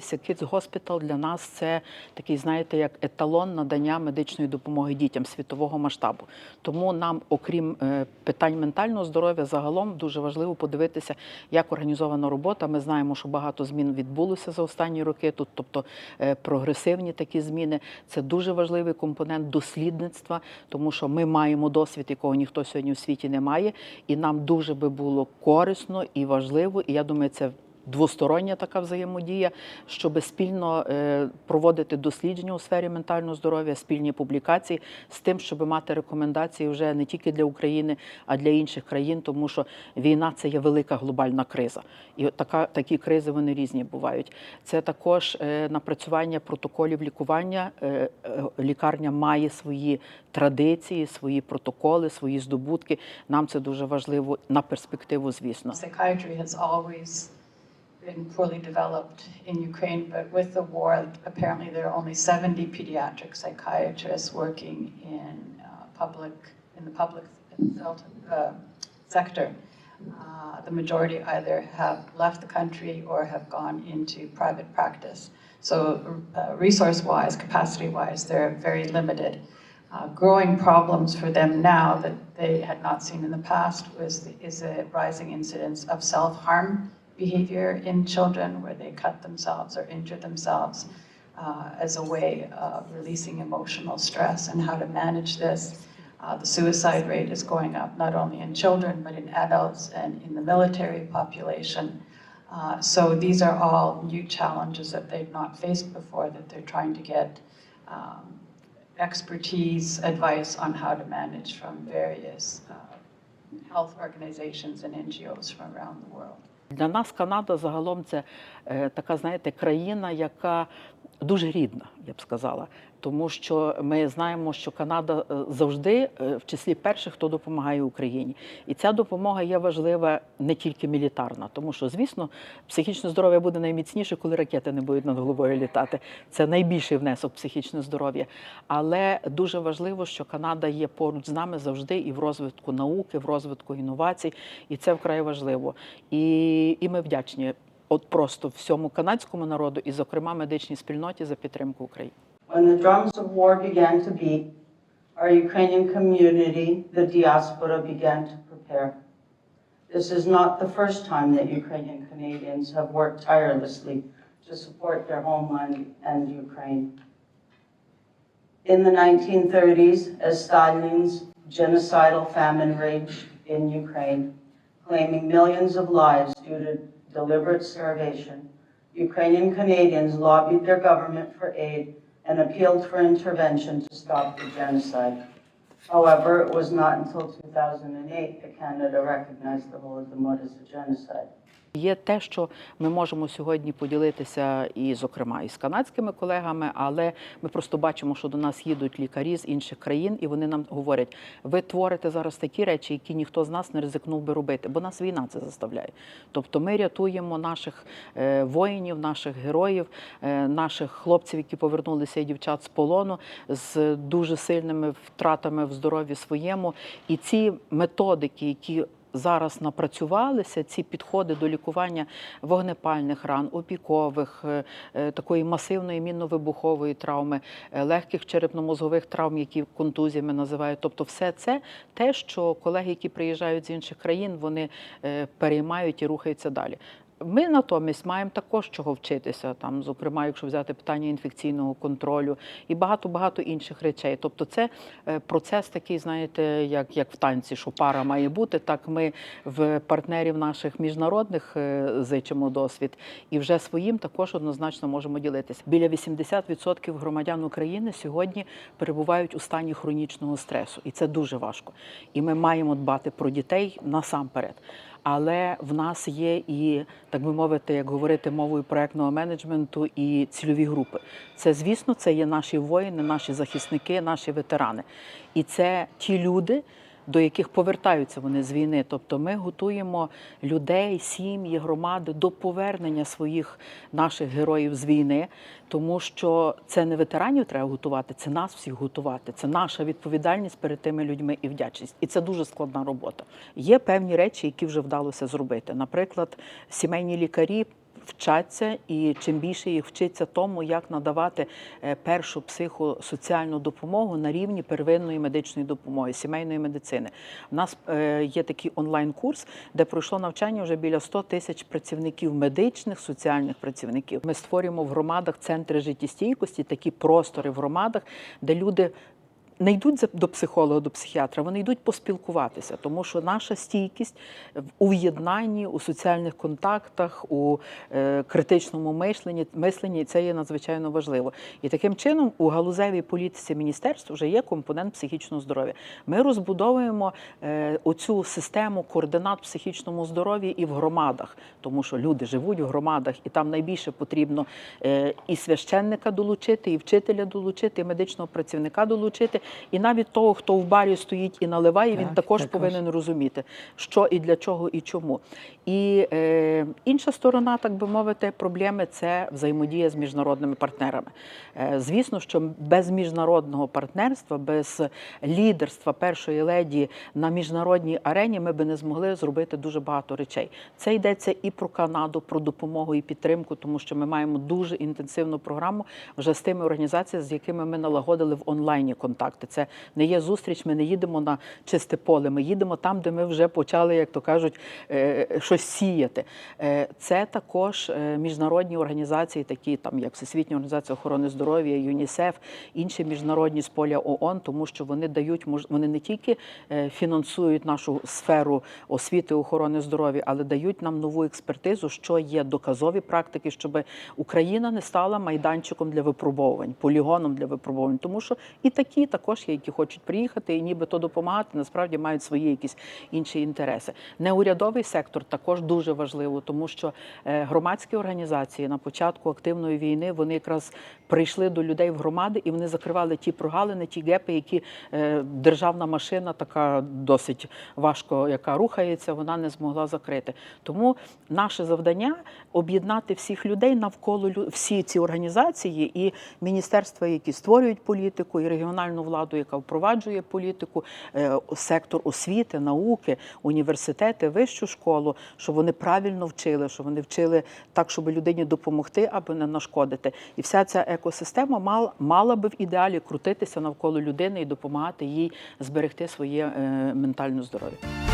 Kids Hospital для нас це такий, знаєте, як еталон надання медичної допомоги дітям світового масштабу. Тому нам, окрім е, питань ментального здоров'я, загалом дуже важливо подивитися, як організована робота. Ми знаємо, що багато змін відбулося за останні роки. Тут, тобто е, прогресивні такі зміни. Це дуже важливий компонент дослідництва, тому що ми маємо досвід, якого ніхто сьогодні у світі не має, і нам дуже би було корисно і важливо. І я думаю, це двостороння така взаємодія, щоб спільно е, проводити дослідження у сфері ментального здоров'я, спільні публікації з тим, щоб мати рекомендації вже не тільки для України, а для інших країн, тому що війна це є велика глобальна криза, і така такі кризи вони різні бувають. Це також е, напрацювання протоколів лікування. Е, Лікарня має свої традиції, свої протоколи, свої здобутки. Нам це дуже важливо на перспективу, звісно. Been poorly developed in Ukraine, but with the war, apparently there are only 70 pediatric psychiatrists working in uh, public, in the public uh, sector. Uh, the majority either have left the country or have gone into private practice. So, uh, resource wise, capacity wise, they're very limited. Uh, growing problems for them now that they had not seen in the past was the, is a rising incidence of self harm behavior in children where they cut themselves or injure themselves uh, as a way of releasing emotional stress and how to manage this. Uh, the suicide rate is going up not only in children but in adults and in the military population. Uh, so these are all new challenges that they've not faced before that they're trying to get um, expertise, advice on how to manage from various uh, health organizations and NGOs from around the world. Для нас Канада загалом це е, така, знаєте, країна, яка дуже рідна, я б сказала. Тому що ми знаємо, що Канада е, завжди е, в числі перших, хто допомагає Україні. І ця допомога є важлива не тільки мілітарна, тому що, звісно, психічне здоров'я буде найміцніше, коли ракети не будуть над головою літати. Це найбільший внесок в психічне здоров'я. Але дуже важливо, що Канада є поруч з нами завжди і в розвитку науки, в розвитку інновацій, і це вкрай важливо. І, і ми вдячні. От просто всьому канадському народу і, зокрема, медичній спільноті за підтримку України. When the drums of war began to beat, our Ukrainian community, the diaspora, began to prepare. This is not the first time that Ukrainian Canadians have worked tirelessly to support their homeland and Ukraine. In the 1930s, as Stalin's genocidal famine raged in Ukraine, claiming millions of lives due to deliberate starvation, Ukrainian Canadians lobbied their government for aid and appealed for intervention to stop the genocide. However, it was not until 2008 that Canada recognized the Holodomor as a genocide. Є те, що ми можемо сьогодні поділитися і, зокрема, і з канадськими колегами, але ми просто бачимо, що до нас їдуть лікарі з інших країн, і вони нам говорять: ви творите зараз такі речі, які ніхто з нас не ризикнув би робити, бо нас війна це заставляє. Тобто ми рятуємо наших е, воїнів, наших героїв, е, наших хлопців, які повернулися і дівчат з полону з дуже сильними втратами в здоров'ї своєму. І ці методики, які зараз напрацювалися ці підходи до лікування вогнепальних ран, опікових, е, е, такої масивної мінно-вибухової травми, е, легких черепно-мозгових травм, які контузіями називають. Тобто, все це те, що колеги, які приїжджають з інших країн, вони переймають і рухаються далі. Ми натомість маємо також чого вчитися, там, зокрема, якщо взяти питання інфекційного контролю і багато-багато інших речей. Тобто, це е, процес такий, знаєте, як, як в танці, що пара має бути. Так ми в партнерів наших міжнародних е, зичимо досвід, і вже своїм також однозначно можемо ділитися. Біля 80% громадян України сьогодні перебувають у стані хронічного стресу, і це дуже важко. І ми маємо дбати про дітей насамперед. Але в нас є і, так би мовити, як говорити мовою проектного менеджменту, і цільові групи. Це, звісно, це є наші воїни, наші захисники, наші ветерани. І це ті люди, до яких повертаються вони з війни. Тобто ми готуємо людей, сім'ї, громади до повернення своїх наших героїв з війни, тому що це не ветеранів треба готувати, це нас всіх готувати. Це наша відповідальність перед тими людьми і вдячність. І це дуже складна робота. Є певні речі, які вже вдалося зробити. Наприклад, сімейні лікарі. Вчаться, і чим більше їх вчиться тому, як надавати е, першу психосоціальну допомогу на рівні первинної медичної допомоги, сімейної медицини. У нас е, є такий онлайн-курс, де пройшло навчання вже біля 100 тисяч працівників медичних, соціальних працівників. Ми створюємо в громадах центри життєстійкості, такі простори в громадах, де люди не йдуть до психолога, до психіатра, вони йдуть поспілкуватися, тому що наша стійкість у в'єднанні, у соціальних контактах, у е, критичному мисленні, мисленні це є надзвичайно важливо. І таким чином у галузевій політиці міністерства вже є компонент психічного здоров'я. Ми розбудовуємо е, оцю систему координат психічному здоров'ї і в громадах, тому що люди живуть в громадах, і там найбільше потрібно е, і священника долучити, і вчителя долучити, і медичного працівника долучити, і навіть того, хто в барі стоїть і наливає, він також, також. повинен розуміти, що і для чого, і чому. І е, інша сторона, так би мовити, проблеми це взаємодія з міжнародними партнерами. Е, звісно, що без міжнародного партнерства, без лідерства першої леді на міжнародній арені ми би не змогли зробити дуже багато речей. Це йдеться і про Канаду, про допомогу і підтримку, тому що ми маємо дуже інтенсивну програму вже з тими організаціями, з якими ми налагодили в онлайні контакти. Це не є зустріч, ми не їдемо на чисте поле. Ми їдемо там, де ми вже почали, як то кажуть, е, щось сіяти. Е, Це також е, міжнародні організації, такі там як Всесвітня організація охорони здоров'я, ЮНІСЕФ, інші міжнародні з поля ООН, тому що вони дають вони не тільки фінансують нашу сферу освіти охорони здоров'я, але дають нам нову експертизу, що є доказові практики, щоб Україна не стала майданчиком для випробовувань, полігоном для випробовувань, тому що і такі також є, які хочуть приїхати і нібито допомагати, насправді мають свої якісь інші інтереси. Неурядовий сектор також дуже важливо, тому що е, громадські організації на початку активної війни вони якраз прийшли до людей в громади і вони закривали ті прогалини, ті гепи, які е, державна машина така досить важко, яка рухається, вона не змогла закрити. Тому наше завдання об'єднати всіх людей навколо всі ці організації і міністерства, які створюють політику, і регіональну владу, яка впроваджує політику, е, сектор освіти, науки, університети, вищу школу, щоб вони правильно вчили, щоб вони вчили так, щоб людині допомогти, аби не нашкодити. І вся ця екосистема мала, мала би в ідеалі крутитися навколо людини і допомагати їй зберегти своє е, ментальне здоров'я.